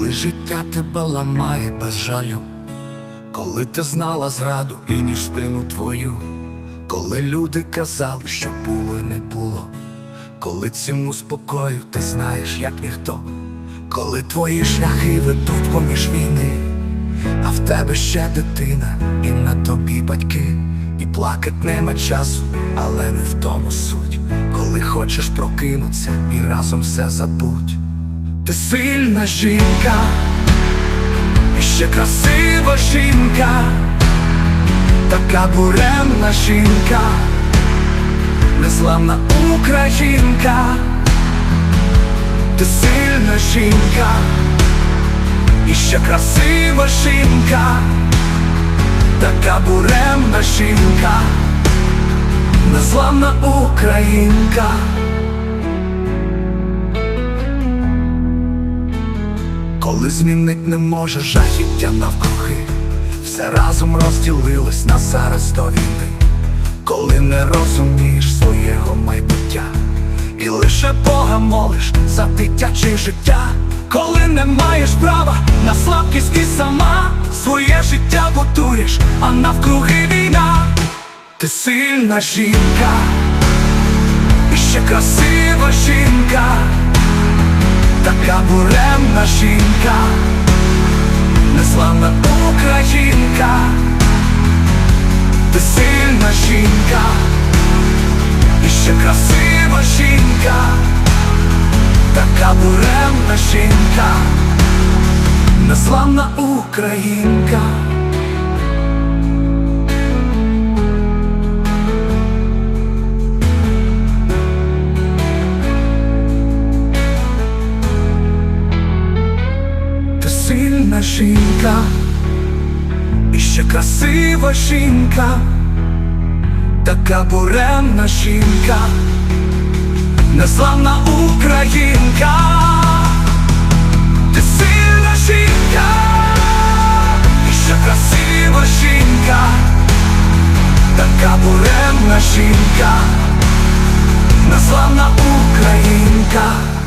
коли життя тебе ламає без жалю, коли ти знала зраду і ніж спину твою, коли люди казали, що було і не було, коли ціну спокою ти знаєш, як ніхто, коли твої шляхи ведуть поміж війни, а в тебе ще дитина, і на тобі батьки, і плакать нема часу, але не в тому суть, коли хочеш прокинутися і разом все забудь. Ти сильна жінка, і ще красива жінка, така буремна жінка, незламна українка, ти сильна жінка, і ще красива жінка, така буремна жінка, незламна українка. Коли змінить не може жахіття навкруги, все разом розділилось на зараз до війни, коли не розумієш свого майбуття, і лише Бога молиш за дитяче життя, коли не маєш права на слабкість і сама своє життя будуєш, а навкруги війна, ти сильна жінка, і ще красива жінка така буремна жінка, неславна українка, ти сильна жінка, і ще красива жінка, така буремна жінка, неславна українка. Жінка, і ще красива жінка, така буремна жінка, незламна українка, ти сильна жінка, і ще красива жінка, така буремна жінка, незламна українка.